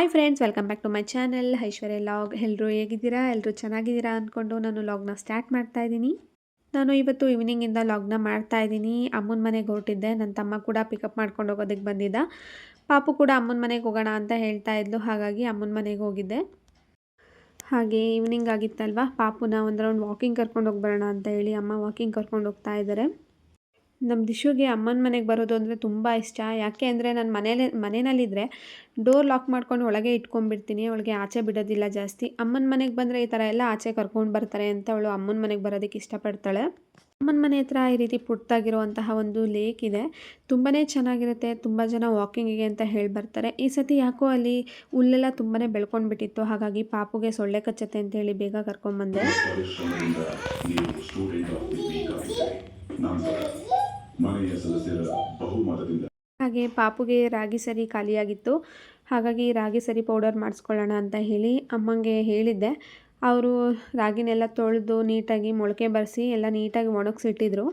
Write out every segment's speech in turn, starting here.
Hi friends welcome back to my channel Aishwarya log ಎಲ್ಲರೂ ಹೇಗಿದ್ದೀರಾ? ಎಲ್ಲರೂ ಚೆನ್ನಾಗಿದ್ದೀರಾ ಅಂದ್ಕೊಂಡು ನಾನು ಲಾಗ್ನ ಸ್ಟಾರ್ಟ್ ಮಾಡ್ತಾ ಇದ್ದೀನಿ. ನಾನು ಇವತ್ತು ಈವ್ನಿಂಗಿಂದ ಲಾಗ್ನ ಮಾಡ್ತಾ ಇದ್ದೀನಿ. ಅಮ್ಮನ ಮನೆಗೆ ಹೊರಟಿದ್ದೆ. ನನ್ನ ತಮ್ಮ ಕೂಡ ಪಿಕಪ್ ಮಾಡ್ಕೊಂಡು ಹೋಗೋದಕ್ಕೆ ಬಂದಿದ್ದ. ಪಾಪು ಕೂಡ ಅಮ್ಮನ ಮನೆಗೆ ಹೋಗೋಣ ಅಂತ ಹೇಳ್ತಾ ಇದ್ಲು. ಹಾಗಾಗಿ ಅಮ್ಮನ ಮನೆಗೆ ಹೋಗಿದ್ದೆ. ಹಾಗೆ ಈವ್ನಿಂಗ್ ಆಗಿತ್ತಲ್ವ? ಪಾಪುನ ಒಂದು ರೌಂಡ್ ವಾಕಿಂಗ್ ಕರ್ಕೊಂಡು ಹೋಗಿ ಬರೋಣ ಅಂತ ಹೇಳಿ ಅಮ್ಮ ವಾಕಿಂಗ್ ಕರ್ಕೊಂಡು ಹೋಗ್ತಾ ಇದ್ದಾರೆ ನಮ್ಮ ದಿಶುಗೆ ಅಮ್ಮನ ಮನೆಗೆ ಬರೋದು ಅಂದರೆ ತುಂಬ ಇಷ್ಟ. ಯಾಕೆ ಅಂದರೆ ನಾನು ಮನೇಲಿ ಮನೆಯಲ್ಲಿದ್ದರೆ ಡೋರ್ ಲಾಕ್ ಮಾಡ್ಕೊಂಡು ಒಳಗೆ ಇಟ್ಕೊಂಡ್ಬಿಡ್ತೀನಿ. ಅವಳಿಗೆ ಆಚೆ ಬಿಡೋದಿಲ್ಲ ಜಾಸ್ತಿ. ಅಮ್ಮನ ಮನೆಗೆ ಬಂದರೆ ಈ ಥರ ಎಲ್ಲ ಆಚೆ ಕರ್ಕೊಂಡು ಬರ್ತಾರೆ ಅಂತ ಅವಳು ಅಮ್ಮನ ಮನೆಗೆ ಬರೋದಕ್ಕೆ ಇಷ್ಟಪಡ್ತಾಳೆ. ಅಮ್ಮನ ಮನೆ ಹತ್ರ ಈ ರೀತಿ ಪುಟ್ಟಾಗಿರುವಂತಹ ಒಂದು ಲೇಕ್ ಇದೆ. ತುಂಬಾ ಚೆನ್ನಾಗಿರುತ್ತೆ. ತುಂಬ ಜನ ವಾಕಿಂಗಿಗೆ ಅಂತ ಹೇಳಿ ಬರ್ತಾರೆ. ಈ ಸತಿ ಯಾಕೋ ಅಲ್ಲಿ ಹುಲ್ಲೆಲ್ಲ ತುಂಬಾ ಬೆಳ್ಕೊಂಡ್ಬಿಟ್ಟಿತ್ತು. ಹಾಗಾಗಿ ಪಾಪುಗೆ ಸೊಳ್ಳೆ ಕಚ್ಚತ್ತೆ ಅಂತ ಹೇಳಿ ಬೇಗ ಕರ್ಕೊಂಬಂದೆ ಮನೆಯ ಸದಸ್ಯರ ಬಹುಮತದಿಂದ. ಹಾಗೆ ಪಾಪುಗೆ ರಾಗಿ ಸರಿ ಖಾಲಿಯಾಗಿತ್ತು. ಹಾಗಾಗಿ ರಾಗಿ ಸರಿ ಪೌಡರ್ ಮಾಡಿಸ್ಕೊಳ್ಳೋಣ ಅಂತ ಹೇಳಿ ಅಮ್ಮಂಗೆ ಹೇಳಿದ್ದೆ. ಅವರು ರಾಗಿನೆಲ್ಲ ತೊಳೆದು ನೀಟಾಗಿ ಮೊಳಕೆ ಬರೆಸಿ ಎಲ್ಲ ನೀಟಾಗಿ ಒಣಗಿಸಿಟ್ಟಿದ್ರು.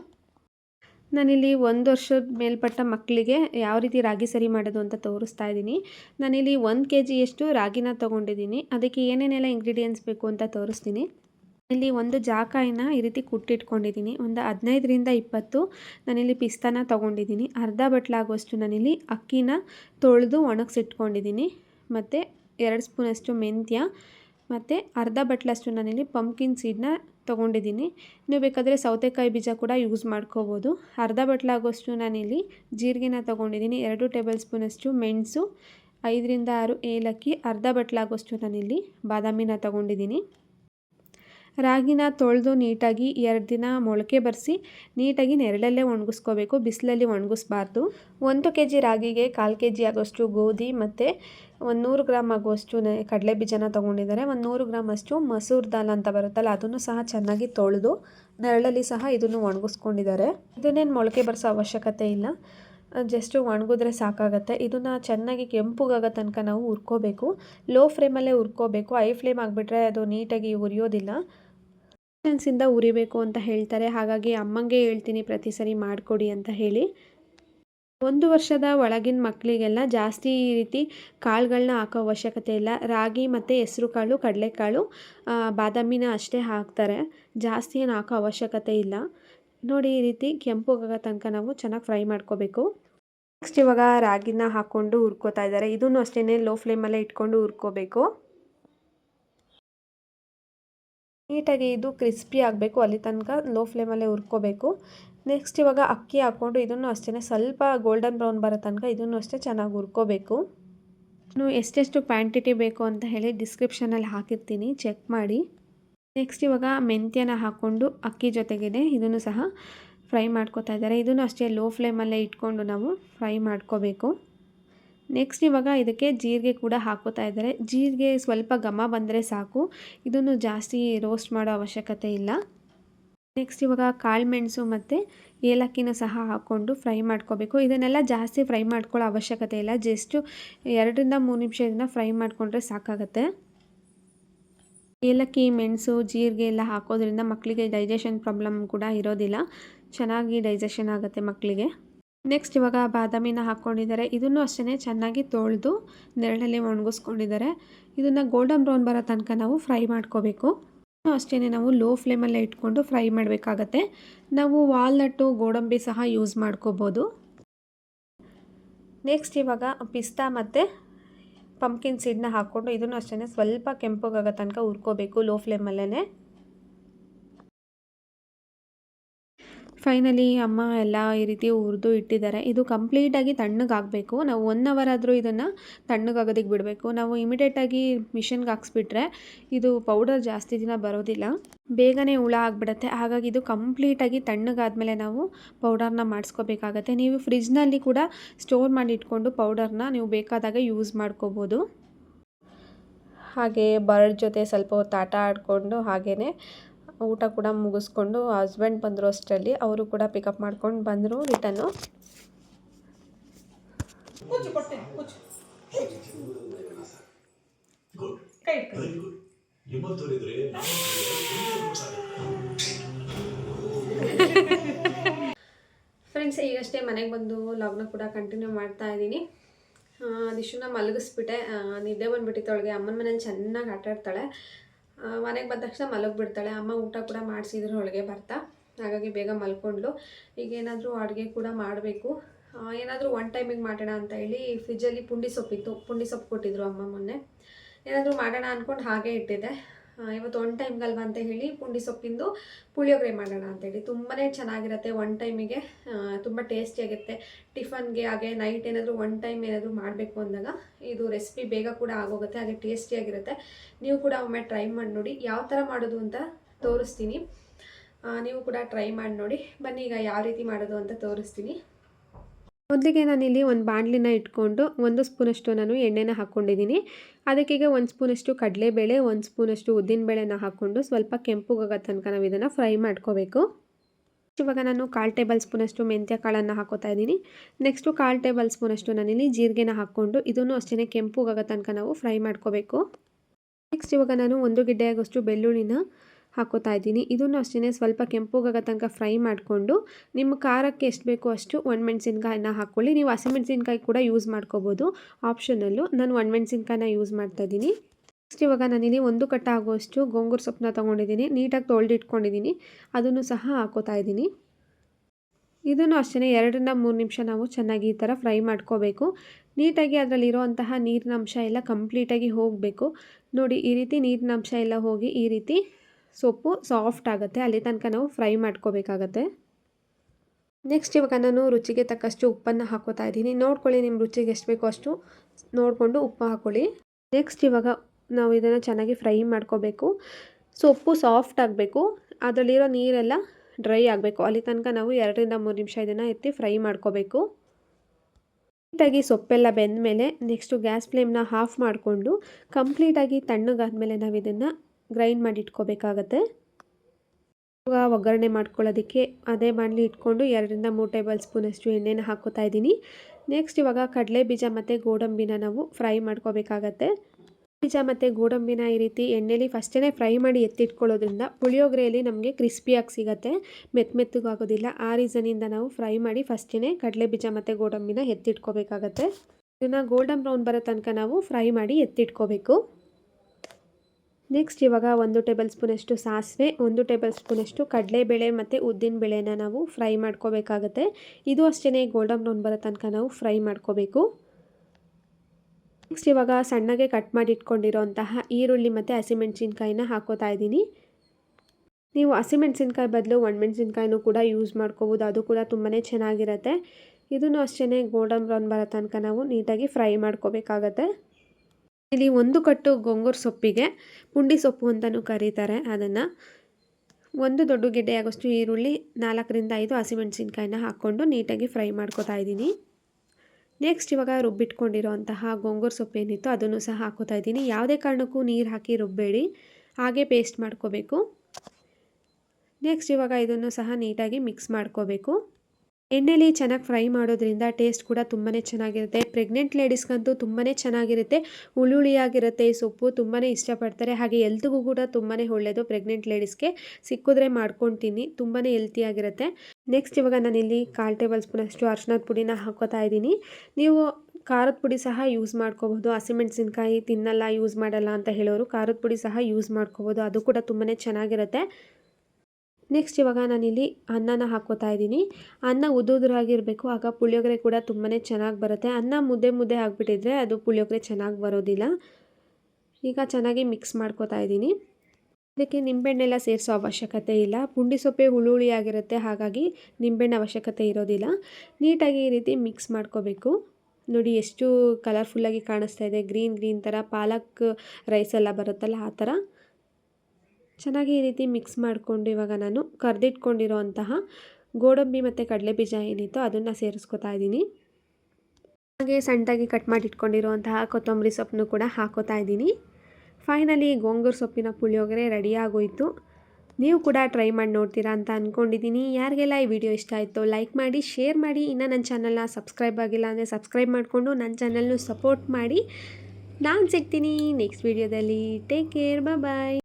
ನಾನಿಲ್ಲಿ ಒಂದು ವರ್ಷದ ಮೇಲ್ಪಟ್ಟ ಮಕ್ಕಳಿಗೆ ಯಾವ ರೀತಿ ರಾಗಿ ಸರಿ ಮಾಡೋದು ಅಂತ ತೋರಿಸ್ತಾ ಇದ್ದೀನಿ. ನಾನಿಲ್ಲಿ ಒಂದು ಕೆ ಜಿಯಷ್ಟು ರಾಗಿನ ತೊಗೊಂಡಿದ್ದೀನಿ. ಅದಕ್ಕೆ ಏನೇನೆಲ್ಲ ಇಂಗ್ರೀಡಿಯೆಂಟ್ಸ್ ಬೇಕು ಅಂತ ತೋರಿಸ್ತೀನಿ. ಇಲ್ಲಿ ಒಂದು ಜಾಕಾಯಿನ ಈ ರೀತಿ ಕುಟ್ಟಿಟ್ಕೊಂಡಿದ್ದೀನಿ. ಒಂದು ಹದಿನೈದರಿಂದ ಇಪ್ಪತ್ತು ನಾನಿಲ್ಲಿ ಪಿಸ್ತಾನ ತೊಗೊಂಡಿದ್ದೀನಿ. ಅರ್ಧ ಬಟ್ಲಾಗುವಷ್ಟು ನಾನಿಲ್ಲಿ ಅಕ್ಕಿನ ತೊಳೆದು ಒಣಗಿಸಿಟ್ಕೊಂಡಿದ್ದೀನಿ. ಮತ್ತು ಎರಡು ಸ್ಪೂನಷ್ಟು ಮೆಂತ್ಯ, ಮತ್ತು ಅರ್ಧ ಬಟ್ಲಷ್ಟು ನಾನಿಲ್ಲಿ ಪಂಪ್ಕಿನ್ ಸೀಡ್ನ ತೊಗೊಂಡಿದ್ದೀನಿ. ನೀವು ಬೇಕಾದರೆ ಸೌತೆಕಾಯಿ ಬೀಜ ಕೂಡ ಯೂಸ್ ಮಾಡ್ಕೋಬೋದು. ಅರ್ಧ ಬಟ್ಲಾಗುವಷ್ಟು ನಾನಿಲ್ಲಿ ಜೀರಿಗೆನ ತೊಗೊಂಡಿದ್ದೀನಿ. ಎರಡು ಟೇಬಲ್ ಸ್ಪೂನಷ್ಟು ಮೆಣಸು, ಐದರಿಂದ ಆರು ಏಲಕ್ಕಿ, ಅರ್ಧ ಬಟ್ಲಾಗುವಷ್ಟು ನಾನಿಲ್ಲಿ ಬಾದಾಮಿನ ತೊಗೊಂಡಿದ್ದೀನಿ. ರಾಗಿನ ತೊಳೆದು ನೀಟಾಗಿ ಎರಡು ದಿನ ಮೊಳಕೆ ಬರೆಸಿ ನೀಟಾಗಿ ನೆರಳಲ್ಲೇ ಒಣಗಿಸ್ಕೋಬೇಕು, ಬಿಸಿಲಲ್ಲಿ ಒಣಗಿಸ್ಬಾರ್ದು. ಒಂದು ಕೆ ಜಿ ರಾಗಿಗೆ ಕಾಲು ಕೆ ಜಿ ಆಗೋಷ್ಟು ಗೋಧಿ ಮತ್ತು ಒಂದು ನೂರು ಗ್ರಾಮ್ ಆಗುವಷ್ಟು ಕಡಲೆ ಬೀಜನ ತೊಗೊಂಡಿದ್ದಾರೆ. ಒಂದು ನೂರು ಗ್ರಾಮ್ ಅಷ್ಟು ಮಸೂರ್ ದಾಲ್ ಅಂತ ಬರುತ್ತಲ್ಲ, ಅದನ್ನು ಸಹ ಚೆನ್ನಾಗಿ ತೊಳೆದು ನೆರಳಲ್ಲಿ ಸಹ ಇದನ್ನು ಒಣಗಿಸ್ಕೊಂಡಿದ್ದಾರೆ. ಇದನ್ನೇನು ಮೊಳಕೆ ಬರೆಸೋ ಅವಶ್ಯಕತೆ ಇಲ್ಲ. ಜಸ್ಟು ಒಣಗಿದ್ರೆ ಸಾಕಾಗತ್ತೆ. ಇದನ್ನು ಚೆನ್ನಾಗಿ ಕೆಂಪುಗಾಗೋ ತನಕ ನಾವು ಹುರ್ಕೋಬೇಕು. ಲೋ ಫ್ಲೇಮಲ್ಲೇ ಹುರ್ಕೋಬೇಕು. ಐ ಫ್ಲೇಮ್ ಆಗಿಬಿಟ್ರೆ ಅದು ನೀಟಾಗಿ ಉರಿಯೋದಿಲ್ಲ ಇಂದ ಉರಿಬೇಕು ಅಂತ ಹೇಳ್ತಾರೆ. ಹಾಗಾಗಿ ಅಮ್ಮಂಗೆ ಹೇಳ್ತೀನಿ ಪ್ರತಿ ಸರಿ ಮಾಡಿಕೊಡಿ ಅಂತ ಹೇಳಿ. ಒಂದು ವರ್ಷದ ಒಳಗಿನ ಮಕ್ಕಳಿಗೆಲ್ಲ ಜಾಸ್ತಿ ಈ ರೀತಿ ಕಾಳುಗಳನ್ನ ಹಾಕೋ ಅವಶ್ಯಕತೆ ಇಲ್ಲ. ರಾಗಿ ಮತ್ತು ಹೆಸರು ಕಾಳು, ಕಡಲೆಕಾಳು ಬಾದಾಮಿನ ಅಷ್ಟೇ ಹಾಕ್ತಾರೆ. ಜಾಸ್ತಿ ಏನು ಹಾಕೋ ಅವಶ್ಯಕತೆ ಇಲ್ಲ. ನೋಡಿ ಈ ರೀತಿ ಕೆಂಪುಗಾಗೋ ತನಕ ನಾವು ಚೆನ್ನಾಗಿ ಫ್ರೈ ಮಾಡ್ಕೋಬೇಕು. ನೆಕ್ಸ್ಟ್ ಇವಾಗ ರಾಗಿನ ಹಾಕ್ಕೊಂಡು ಹುರ್ಕೋತಾ ಇದ್ದಾರೆ. ಇದನ್ನು ಅಷ್ಟೇ ಲೋ ಫ್ಲೇಮಲ್ಲೇ ಇಟ್ಕೊಂಡು ಹುರ್ಕೋಬೇಕು. ನೀಟಾಗಿ ಇದು ಕ್ರಿಸ್ಪಿ ಆಗಬೇಕು, ಅಲ್ಲಿ ತನಕ ಲೋ ಫ್ಲೇಮಲ್ಲೇ ಹುರ್ಕೋಬೇಕು. ನೆಕ್ಸ್ಟ್ ಇವಾಗ ಅಕ್ಕಿ ಹಾಕ್ಕೊಂಡು ಇದನ್ನು ಅಷ್ಟೇ ಸ್ವಲ್ಪ ಗೋಲ್ಡನ್ ಬ್ರೌನ್ ಬರೋ ತನಕ ಇದನ್ನು ಅಷ್ಟೇ ಚೆನ್ನಾಗಿ ಹುರ್ಕೋಬೇಕು. ಇನ್ನು ಎಷ್ಟೆಷ್ಟು ಕ್ವಾಂಟಿಟಿ ಬೇಕು ಅಂತ ಹೇಳಿ ಡಿಸ್ಕ್ರಿಪ್ಷನಲ್ಲಿ ಹಾಕಿರ್ತೀನಿ ಚೆಕ್ ಮಾಡಿ. ನೆಕ್ಸ್ಟ್ ಇವಾಗ ಮೆಂತ್ಯನ ಹಾಕ್ಕೊಂಡು ಅಕ್ಕಿ ಜೊತೆಗಿದೆ ಇದನ್ನು ಸಹ ಫ್ರೈ ಮಾಡ್ಕೋತಾ ಇದ್ದಾರೆ. ಇದನ್ನು ಅಷ್ಟೇ ಲೋ ಫ್ಲೇಮಲ್ಲೇ ಇಟ್ಕೊಂಡು ನಾವು ಫ್ರೈ ಮಾಡ್ಕೋಬೇಕು. ನೆಕ್ಸ್ಟ್ ಇವಾಗ ಇದಕ್ಕೆ ಜೀರಿಗೆ ಕೂಡ ಹಾಕೋತಾ ಇದ್ದಾರೆ. ಜೀರಿಗೆ ಸ್ವಲ್ಪ ಘಮ ಬಂದರೆ ಸಾಕು. ಇದನ್ನು ಜಾಸ್ತಿ ರೋಸ್ಟ್ ಮಾಡೋ ಅವಶ್ಯಕತೆ ಇಲ್ಲ. ನೆಕ್ಸ್ಟ್ ಇವಾಗ ಕಾಳುಮೆಣಸು ಮತ್ತು ಏಲಕ್ಕಿನೂ ಸಹ ಹಾಕ್ಕೊಂಡು ಫ್ರೈ ಮಾಡ್ಕೋಬೇಕು. ಇದನ್ನೆಲ್ಲ ಜಾಸ್ತಿ ಫ್ರೈ ಮಾಡ್ಕೊಳ್ಳೋ ಅವಶ್ಯಕತೆ ಇಲ್ಲ. ಜಸ್ಟು ಎರಡರಿಂದ ಮೂರು ನಿಮಿಷ ಇದನ್ನು ಫ್ರೈ ಮಾಡಿಕೊಂಡ್ರೆ ಸಾಕಾಗತ್ತೆ. ಏಲಕ್ಕಿ, ಮೆಣಸು, ಜೀರಿಗೆ ಎಲ್ಲ ಹಾಕೋದ್ರಿಂದ ಮಕ್ಕಳಿಗೆ ಡೈಜೆಷನ್ ಪ್ರಾಬ್ಲಮ್ ಕೂಡ ಇರೋದಿಲ್ಲ. ಚೆನ್ನಾಗಿ ಡೈಜೆಷನ್ ಆಗುತ್ತೆ ಮಕ್ಕಳಿಗೆ ನೆಕ್ಸ್ಟ್ ಇವಾಗ ಬಾದಾಮಿನ ಹಾಕ್ಕೊಂಡಿದ್ದಾರೆ ಇದನ್ನು ಅಷ್ಟೇ ಚೆನ್ನಾಗಿ ತೊಳೆದು ನೆರಳಲ್ಲಿ ಒಣಗಿಸ್ಕೊಂಡಿದ್ದಾರೆ. ಇದನ್ನು ಗೋಲ್ಡನ್ ಬ್ರೌನ್ ಬರೋ ತನಕ ನಾವು ಫ್ರೈ ಮಾಡ್ಕೋಬೇಕು. ಅಷ್ಟೇ ನಾವು ಲೋ ಫ್ಲೇಮಲ್ಲೇ ಇಟ್ಕೊಂಡು ಫ್ರೈ ಮಾಡಬೇಕಾಗತ್ತೆ. ನಾವು ವಾಲ್ನಟ್ಟು, ಗೋಡಂಬಿ ಸಹ ಯೂಸ್ ಮಾಡ್ಕೋಬೋದು. ನೆಕ್ಸ್ಟ್ ಇವಾಗ ಪಿಸ್ತಾ ಮತ್ತು ಪಂಪ್ಕಿನ್ ಸೀಡ್ನ ಹಾಕ್ಕೊಂಡು ಇದನ್ನು ಅಷ್ಟೇ ಸ್ವಲ್ಪ ಕೆಂಪಗಾಗೋ ತನಕ ಹುರ್ಕೋಬೇಕು ಲೋ ಫ್ಲೇಮಲ್ಲೇ ಫೈನಲಿ ಅಮ್ಮ ಎಲ್ಲ ಈ ರೀತಿ ಹುರಿದು ಇಟ್ಟಿದ್ದಾರೆ. ಇದು ಕಂಪ್ಲೀಟಾಗಿ ತಣ್ಣಗಾಗಬೇಕು. ನಾವು ಒನ್ ಅವರ್ ಆದರೂ ಇದನ್ನು ತಣ್ಣಗಾಗೋದಕ್ಕೆ ಬಿಡಬೇಕು. ನಾವು ಇಮಿಡಿಯೇಟಾಗಿ ಮಿಷಿನ್ಗೆ ಹಾಕ್ಸ್ಬಿಟ್ರೆ ಇದು ಪೌಡರ್ ಜಾಸ್ತಿ ದಿನ ಬರೋದಿಲ್ಲ. ಬೇಗನೆ ಹುಳ ಆಗಿಬಿಡತ್ತೆ. ಹಾಗಾಗಿ ಇದು ಕಂಪ್ಲೀಟಾಗಿ ತಣ್ಣಗಾದಮೇಲೆ ನಾವು ಪೌಡರ್ನ ಮಾಡಿಸ್ಕೋಬೇಕಾಗತ್ತೆ. ನೀವು ಫ್ರಿಜ್ನಲ್ಲಿ ಕೂಡ ಸ್ಟೋರ್ ಮಾಡಿ ಇಟ್ಕೊಂಡು ಪೌಡರ್ನ ನೀವು ಬೇಕಾದಾಗ ಯೂಸ್ ಮಾಡ್ಕೋಬೋದು. ಹಾಗೆ ಬರ್ಡ್ ಜೊತೆ ಸ್ವಲ್ಪ ಹೊತ್ತು ಆಟ ಆಡಿಕೊಂಡು ಹಾಗೆಯೇ ಊಟ ಕೂಡ ಮುಗಿಸ್ಕೊಂಡು ಹಸ್ಬೆಂಡ್ ಬಂದರು ಅಷ್ಟರಲ್ಲಿ ಅವರು ಕೂಡ ಪಿಕಪ್ ಮಾಡ್ಕೊಂಡು ಬಂದರು ರಿಟರ್ನು ಕೂಚು ಕೊಡ್ತೀನಿ ಕೂಚು. ಕೈ ಇಟ್ಕೊಳ್ಳಿ. ಫ್ರೆಂಡ್ಸ್ ಈಗಷ್ಟೇ ಮನೆಗೆ ಬಂದು ಲಾಗ್ನ ಕೂಡ ಕಂಟಿನ್ಯೂ ಮಾಡ್ತಾ ಇದ್ದೀನಿ. ಅದಿಷ್ಟು ಮಲಗಿಸ್ಬಿಟ್ಟೆ. ನಿದ್ದೆ ಬಂದ್ಬಿಟ್ಟಿತ್ತು. ಅವಳಿಗೆ ಅಮ್ಮನ ಮನೇಲಿ ಚೆನ್ನಾಗಿ ಆಟ ಆಡ್ತಾಳೆ ಮನೆಗೆ ಬಂದ ತಕ್ಷಣ ಮಲಗಿಬಿಡ್ತಾಳೆ. ಅಮ್ಮ ಊಟ ಕೂಡ ಮಾಡಿಸಿದ್ರು ಅವಳಿಗೆ ಬರ್ತಾ. ಹಾಗಾಗಿ ಬೇಗ ಮಲ್ಕೊಂಡ್ಲು. ಈಗ ಏನಾದರೂ ಅಡುಗೆ ಕೂಡ ಮಾಡಬೇಕು. ಏನಾದರೂ ಒನ್ ಟೈಮಿಗೆ ಮಾಡೋಣ ಅಂತ ಹೇಳಿ ಫ್ರಿಜ್ಜಲ್ಲಿ ಪುಂಡಿ ಸೊಪ್ಪಿತ್ತು. ಪುಂಡಿ ಸೊಪ್ಪು ಕೊಟ್ಟಿದ್ರು ಅಮ್ಮ ಮೊನ್ನೆ. ಏನಾದರೂ ಮಾಡೋಣ ಅಂದ್ಕೊಂಡು ಹಾಗೆ ಇಟ್ಟಿದ್ದೆ. ಇವತ್ತು ಒನ್ ಟೈಮ್ಗಲ್ವಾ ಅಂತ ಹೇಳಿ ಪುಂಡಿ ಸೊಪ್ಪಿಂದು ಪುಳಿಯೋಗರೆ ಮಾಡೋಣ ಅಂತೇಳಿ ತುಂಬಾ ಚೆನ್ನಾಗಿರುತ್ತೆ ಒನ್ ಟೈಮಿಗೆ ತುಂಬ ಟೇಸ್ಟಿಯಾಗಿರುತ್ತೆ ಟಿಫನ್ಗೆ ಹಾಗೆ ನೈಟ್ ಏನಾದರೂ ಒನ್ ಟೈಮ್ ಏನಾದರೂ ಮಾಡಬೇಕು ಅಂದಾಗ ಇದು ರೆಸಿಪಿ ಬೇಗ ಕೂಡ ಆಗೋಗುತ್ತೆ, ಹಾಗೆ ಟೇಸ್ಟಿಯಾಗಿರುತ್ತೆ ನೀವು ಕೂಡ ಒಮ್ಮೆ ಟ್ರೈ ಮಾಡಿ ನೋಡಿ ಯಾವ ಥರ ಮಾಡೋದು ಅಂತ ತೋರಿಸ್ತೀನಿ. ನೀವು ಕೂಡ ಟ್ರೈ ಮಾಡಿ ನೋಡಿ. ಬನ್ನಿ ಈಗ ಯಾವ ರೀತಿ ಮಾಡೋದು ಅಂತ ತೋರಿಸ್ತೀನಿ. ಮೊದಲಿಗೆ ನಾನಿಲ್ಲಿ ಒಂದು ಬಾಣಲಿನ ಇಟ್ಕೊಂಡು ಒಂದು ಸ್ಪೂನಷ್ಟು ನಾನು ಎಣ್ಣೆನ ಹಾಕ್ಕೊಂಡಿದ್ದೀನಿ ಅದಕ್ಕೀಗ ಒಂದು ಸ್ಪೂನಷ್ಟು ಕಡಲೆಬೇಳೆ, ಒಂದು ಸ್ಪೂನಷ್ಟು ಉದ್ದಿನಬೇಳೆನ ಹಾಕ್ಕೊಂಡು ಸ್ವಲ್ಪ ಕೆಂಪುಗಾಗೋ ತನಕ ನಾವು ಇದನ್ನು ಫ್ರೈ ಮಾಡ್ಕೋಬೇಕು. ಇವಾಗ ನಾನು ಕಾಲು ಟೇಬಲ್ ಸ್ಪೂನಷ್ಟು ಮೆಂತ್ಯ ಕಾಳನ್ನು ಹಾಕೋತಾ ಇದ್ದೀನಿ ನೆಕ್ಸ್ಟು ಕಾಲು ಟೇಬಲ್ ಸ್ಪೂನಷ್ಟು ನಾನಿಲ್ಲಿ ಜೀರಿಗೆನ ಹಾಕ್ಕೊಂಡು ಇದನ್ನು ಅಷ್ಟೇ ಕೆಂಪುಗಾಗೋ ತನಕ ನಾವು ಫ್ರೈ ಮಾಡ್ಕೋಬೇಕು. ನೆಕ್ಸ್ಟ್ ಇವಾಗ ನಾನು ಒಂದು ಗಿಡ್ಡೆಯಾಗಷ್ಟು ಬೆಳ್ಳುಳ್ಳಿನ ಹಾಕೋತಾ ಇದ್ದೀನಿ. ಇದನ್ನು ಅಷ್ಟೇ ಸ್ವಲ್ಪ ಕೆಂಪುಗಾಗೋ ತನಕ ಫ್ರೈ ಮಾಡಿಕೊಂಡು ನಿಮ್ಮ ಖಾರಕ್ಕೆ ಎಷ್ಟು ಬೇಕೋ ಅಷ್ಟು ಒಣಮೆಣ್ಸಿನ್ಕಾಯಿನ ಹಾಕ್ಕೊಳ್ಳಿ. ನೀವು ಹಸಿಮೆಣ್ಸಿನ್ಕಾಯಿ ಕೂಡ ಯೂಸ್ ಮಾಡ್ಕೋಬೋದು. ಆಪ್ಷನಲ್ಲೂ ನಾನು ಒಣಮೆಣ್ಸಿನ್ಕಾಯಿನ ಯೂಸ್ ಮಾಡ್ತಾ ಇದ್ದೀನಿ. ನೆಕ್ಸ್ಟ್ ಇವಾಗ ನಾನಿಲ್ಲಿ ಒಂದು ಕಟ್ಟ ಆಗುವಷ್ಟು ಗೋಂಗೂರು ಸೊಪ್ಪನ್ನ ತೊಗೊಂಡಿದ್ದೀನಿ. ನೀಟಾಗಿ ತೊಳೆದಿಟ್ಕೊಂಡಿದ್ದೀನಿ. ಅದನ್ನು ಸಹ ಹಾಕೋತಾ ಇದ್ದೀನಿ. ಇದನ್ನು ಅಷ್ಟೇ ಎರಡರಿಂದ ಮೂರು ನಿಮಿಷ ನಾವು ಚೆನ್ನಾಗಿ ಈ ಥರ ಫ್ರೈ ಮಾಡ್ಕೋಬೇಕು. ನೀಟಾಗಿ ಅದರಲ್ಲಿರುವಂತಹ ನೀರಿನ ಅಂಶ ಎಲ್ಲ ಕಂಪ್ಲೀಟಾಗಿ ಹೋಗಬೇಕು. ನೋಡಿ, ಈ ರೀತಿ ನೀರಿನ ಅಂಶ ಎಲ್ಲ ಹೋಗಿ ಈ ರೀತಿ ಸೊಪ್ಪು ಸಾಫ್ಟ್ ಆಗುತ್ತೆ. ಅಲ್ಲಿ ತನಕ ನಾವು ಫ್ರೈ ಮಾಡ್ಕೋಬೇಕಾಗತ್ತೆ. ನೆಕ್ಸ್ಟ್ ಇವಾಗ ನಾನು ರುಚಿಗೆ ತಕ್ಕಷ್ಟು ಉಪ್ಪನ್ನು ಹಾಕೋತಾ ಇದ್ದೀನಿ. ನೋಡ್ಕೊಳ್ಳಿ ನಿಮ್ಮ ರುಚಿಗೆ ಎಷ್ಟು ಬೇಕೋ ಅಷ್ಟು ನೋಡಿಕೊಂಡು ಉಪ್ಪು ಹಾಕ್ಕೊಳ್ಳಿ ನೆಕ್ಸ್ಟ್ ಇವಾಗ ನಾವು ಇದನ್ನು ಚೆನ್ನಾಗಿ ಫ್ರೈ ಮಾಡ್ಕೋಬೇಕು. ಸೊಪ್ಪು ಸಾಫ್ಟ್ ಆಗಬೇಕು. ಅದರಲ್ಲಿರೋ ನೀರೆಲ್ಲ ಡ್ರೈ ಆಗಬೇಕು. ಅಲ್ಲಿ ತನಕ ನಾವು ಎರಡರಿಂದ ಮೂರು ನಿಮಿಷ ಇದನ್ನು ಎತ್ತಿ ಫ್ರೈ ಮಾಡ್ಕೋಬೇಕು. ನೀಟಾಗಿ ಸೊಪ್ಪೆಲ್ಲ ಬೆಂದ ಮೇಲೆ ನೆಕ್ಸ್ಟು ಗ್ಯಾಸ್ ಫ್ಲೇಮ್ನ ಆಫ್ ಮಾಡಿಕೊಂಡು ಕಂಪ್ಲೀಟಾಗಿ ತಣ್ಣಗಾದ್ಮೇಲೆ ನಾವು ಇದನ್ನು ಗ್ರೈಂಡ್ ಮಾಡಿ ಇಟ್ಕೋಬೇಕಾಗತ್ತೆ. ಇವಾಗ ಒಗ್ಗರಣೆ ಮಾಡ್ಕೊಳ್ಳೋದಕ್ಕೆ ಅದೇ ಬಾಣಲಿ ಇಟ್ಕೊಂಡು ಎರಡರಿಂದ ಮೂರು ಟೇಬಲ್ ಸ್ಪೂನಷ್ಟು ಎಣ್ಣೆನ ಹಾಕೋತಾ ಇದ್ದೀನಿ. ನೆಕ್ಸ್ಟ್ ಇವಾಗ ಕಡಲೆ ಬೀಜ ಮತ್ತು ಗೋಡಂಬಿನ ನಾವು ಫ್ರೈ ಮಾಡ್ಕೋಬೇಕಾಗತ್ತೆ. ಬೀಜ ಮತ್ತು ಗೋಡಂಬಿನ ಈ ರೀತಿ ಎಣ್ಣೆಲಿ ಫಸ್ಟೇ ಫ್ರೈ ಮಾಡಿ ಎತ್ತಿಟ್ಕೊಳ್ಳೋದ್ರಿಂದ ಪುಳಿಯೋಗರೆಯಲ್ಲಿ ನಮಗೆ ಕ್ರಿಸ್ಪಿಯಾಗಿ ಸಿಗುತ್ತೆ. ಮೆತ್ತ ಮೆತ್ತಗಾಗೋದಿಲ್ಲ ಆ ರೀಸನಿಂದ ನಾವು ಫ್ರೈ ಮಾಡಿ ಫಸ್ಟೇ ಕಡಲೆ ಬೀಜ ಮತ್ತು ಗೋಡಂಬಿನ ಎತ್ತಿಟ್ಕೋಬೇಕಾಗತ್ತೆ. ಇದನ್ನು ಗೋಲ್ಡನ್ ಬ್ರೌನ್ ಬರೋ ತನಕ ನಾವು ಫ್ರೈ ಮಾಡಿ ಎತ್ತಿಟ್ಕೋಬೇಕು. ನೆಕ್ಸ್ಟ್ ಇವಾಗ ಒಂದು ಟೇಬಲ್ ಸ್ಪೂನಷ್ಟು ಸಾಸಿವೆ, ಒಂದು ಟೇಬಲ್ ಸ್ಪೂನಷ್ಟು ಕಡಲೆಬೇಳೆ ಮತ್ತು ಉದ್ದಿನಬೇಳೆನ ನಾವು ಫ್ರೈ ಮಾಡ್ಕೋಬೇಕಾಗತ್ತೆ. ಇದು ಅಷ್ಟೇ ಗೋಲ್ಡನ್ ಬ್ರೌನ್ ಬರೋ ತನಕ ನಾವು ಫ್ರೈ ಮಾಡ್ಕೋಬೇಕು. ನೆಕ್ಸ್ಟ್ ಇವಾಗ ಸಣ್ಣಗೆ ಕಟ್ ಮಾಡಿ ಇಟ್ಕೊಂಡಿರೋಂತಹ ಈರುಳ್ಳಿ ಮತ್ತು ಹಸಿಮೆಣ್ಸಿನ್ಕಾಯಿನ ಹಾಕೋತಾ ಇದ್ದೀನಿ. ನೀವು ಹಸಿಮೆಣ್ಸಿನ್ಕಾಯಿ ಬದಲು ಒಣಮೆಣ್ಸಿನ್ಕಾಯಿನೂ ಕೂಡ ಯೂಸ್ ಮಾಡ್ಕೋಬೋದು. ಅದು ಕೂಡ ತುಂಬಾ ಚೆನ್ನಾಗಿರುತ್ತೆ. ಇದನ್ನು ಅಷ್ಟೇ ಗೋಲ್ಡನ್ ಬ್ರೌನ್ ಬರೋ ತನಕ ನಾವು ನೀಟಾಗಿ ಫ್ರೈ ಮಾಡ್ಕೋಬೇಕಾಗತ್ತೆ. ಇಲ್ಲಿ ಒಂದು ಕಟ್ಟು ಗೊಂಗೂರು ಸೊಪ್ಪಿಗೆ, ಪುಂಡಿ ಸೊಪ್ಪು ಅಂತಲೂ ಕರೀತಾರೆ ಅದನ್ನು. ಒಂದು ದೊಡ್ಡ ಗೆಡ್ಡೆಯಾಗೋಷ್ಟು ಈರುಳ್ಳಿ, ನಾಲ್ಕರಿಂದ ಐದು ಹಸಿಮೆಣಸಿನ್ಕಾಯಿನ ಹಾಕ್ಕೊಂಡು ನೀಟಾಗಿ ಫ್ರೈ ಮಾಡ್ಕೋತಾ ಇದ್ದೀನಿ. ನೆಕ್ಸ್ಟ್ ಇವಾಗ ರುಬ್ಬಿಟ್ಕೊಂಡಿರೋಂತಹ ಗೊಂಗೂರು ಸೊಪ್ಪು ಏನಿತ್ತು ಅದನ್ನು ಸಹ ಹಾಕೋತಾ ಇದ್ದೀನಿ. ಯಾವುದೇ ಕಾರಣಕ್ಕೂ ನೀರು ಹಾಕಿ ರುಬ್ಬೇಡಿ, ಹಾಗೆ ಪೇಸ್ಟ್ ಮಾಡ್ಕೋಬೇಕು. ನೆಕ್ಸ್ಟ್ ಇವಾಗ ಇದನ್ನು ಸಹ ನೀಟಾಗಿ ಮಿಕ್ಸ್ ಮಾಡ್ಕೋಬೇಕು. ಎಣ್ಣೆಲಿ ಚೆನ್ನಾಗಿ ಫ್ರೈ ಮಾಡೋದ್ರಿಂದ ಟೇಸ್ಟ್ ಕೂಡ ತುಂಬಾ ಚೆನ್ನಾಗಿರುತ್ತೆ. ಪ್ರೆಗ್ನೆಂಟ್ ಲೇಡೀಸ್ಗಂತೂ ತುಂಬಾ ಚೆನ್ನಾಗಿರುತ್ತೆ. ಹುಳುಳಿಯಾಗಿರುತ್ತೆ ಈ ಸೊಪ್ಪು ತುಂಬಾ ಇಷ್ಟಪಡ್ತಾರೆ. ಹಾಗೆ ಎಲ್ತಿಗೂ ಕೂಡ ತುಂಬಾ ಒಳ್ಳೆಯದು ಪ್ರೆಗ್ನೆಂಟ್ ಲೇಡೀಸ್ಗೆ. ಸಿಕ್ಕಿದ್ರೆ ಮಾಡ್ಕೊತೀನಿ ತುಂಬಾ ಹೆಲ್ತಿಯಾಗಿರುತ್ತೆ ನೆಕ್ಸ್ಟ್ ಇವಾಗ ನಾನಿಲ್ಲಿ ಕಾಲು ಟೇಬಲ್ ಸ್ಪೂನಷ್ಟು ಅರ್ಶಿನದ ಪುಡಿನ ಹಾಕೋತಾ ಇದ್ದೀನಿ. ನೀವು ಖಾರದ ಪುಡಿ ಸಹ ಯೂಸ್ ಮಾಡ್ಕೋಬೋದು. ಹಸಿಮೆಣಸಿನ್ಕಾಯಿ ತಿನ್ನಲ್ಲ, ಯೂಸ್ ಮಾಡಲ್ಲ ಅಂತ ಹೇಳೋರು ಖಾರದ ಪುಡಿ ಸಹ ಯೂಸ್ ಮಾಡ್ಕೋಬೋದು. ಅದು ಕೂಡ ತುಂಬಾ ಚೆನ್ನಾಗಿರುತ್ತೆ. ನೆಕ್ಸ್ಟ್ ಇವಾಗ ನಾನಿಲ್ಲಿ ಅನ್ನನ ಹಾಕೋತಾ ಇದ್ದೀನಿ. ಅನ್ನ ಉದುರಾಗಿರಬೇಕು ಆಗ ಪುಳಿಯೋಗರೆ ಕೂಡ ತುಂಬಾ ಚೆನ್ನಾಗಿ ಬರುತ್ತೆ. ಅನ್ನ ಮುದ್ದೆ ಮುದ್ದೆ ಆಗಿಬಿಟ್ಟಿದ್ರೆ ಅದು ಪುಳಿಯೋಗರೆ ಚೆನ್ನಾಗಿ ಬರೋದಿಲ್ಲ. ಈಗ ಚೆನ್ನಾಗಿ ಮಿಕ್ಸ್ ಮಾಡ್ಕೋತಾ ಇದ್ದೀನಿ. ಇದಕ್ಕೆ ನಿಂಬೆಹಣ್ಣೆಲ್ಲ ಸೇರಿಸೋ ಅವಶ್ಯಕತೆ ಇಲ್ಲ. ಪುಂಡಿ ಸೊಪ್ಪೆ ಹುಳುಳಿಯಾಗಿರುತ್ತೆ ಹಾಗಾಗಿ ನಿಂಬೆಹಣ್ಣು ಅವಶ್ಯಕತೆ ಇರೋದಿಲ್ಲ. ನೀಟಾಗಿ ಈ ರೀತಿ ಮಿಕ್ಸ್ ಮಾಡ್ಕೋಬೇಕು. ನೋಡಿ ಎಷ್ಟು ಕಲರ್ಫುಲ್ಲಾಗಿ ಕಾಣಿಸ್ತಾ ಇದೆ. ಗ್ರೀನ್ ಗ್ರೀನ್ ಥರ ಪಾಲಕ್ ರೈಸ್ ಎಲ್ಲ ಬರುತ್ತಲ್ಲ ಆ ಥರ. ಚೆನ್ನಾಗಿ ಈ ರೀತಿ ಮಿಕ್ಸ್ ಮಾಡಿಕೊಂಡು ಇವಾಗ ನಾನು ಕರೆದಿಟ್ಕೊಂಡಿರೋ ಅಂತಹ ಗೋಡಂಬಿ ಮತ್ತು ಕಡಲೆ ಬೀಜ ಏನಿತ್ತು ಅದನ್ನು ಸೇರಿಸ್ಕೊತಾ ಇದ್ದೀನಿ. ಹಾಗೆ ಸಣ್ಣದಾಗಿ ಕಟ್ ಮಾಡಿಟ್ಕೊಂಡಿರುವಂತಹ ಕೊತ್ತಂಬರಿ ಸೊಪ್ಪನ್ನು ಕೂಡ ಹಾಕೋತಾ ಇದ್ದೀನಿ. ಫೈನಲಿ ಗೋಂಗೂರು ಸೊಪ್ಪಿನ ಪುಳಿಯೋಗರೆ ರೆಡಿ ಆಗೋಯಿತು. ನೀವು ಕೂಡ ಟ್ರೈ ಮಾಡಿ ನೋಡ್ತೀರಾ ಅಂತ ಅಂದ್ಕೊಂಡಿದ್ದೀನಿ ಯಾರಿಗೆಲ್ಲ ಈ ವಿಡಿಯೋ ಇಷ್ಟ ಆಯಿತು ಲೈಕ್ ಮಾಡಿ ಶೇರ್ ಮಾಡಿ. ಇನ್ನು ನನ್ನ ಚಾನಲ್ನ ಸಬ್ಸ್ಕ್ರೈಬ್ ಆಗಿಲ್ಲ ಅಂದರೆ ಸಬ್ಸ್ಕ್ರೈಬ್ ಮಾಡಿಕೊಂಡು ನನ್ನ ಚಾನಲ್ನು ಸಪೋರ್ಟ್ ಮಾಡಿ. ನಾನು ಸಿಗ್ತೀನಿ ನೆಕ್ಸ್ಟ್ ವಿಡಿಯೋದಲ್ಲಿ ಟೇಕ್ ಕೇರ್ ಬಾಯ್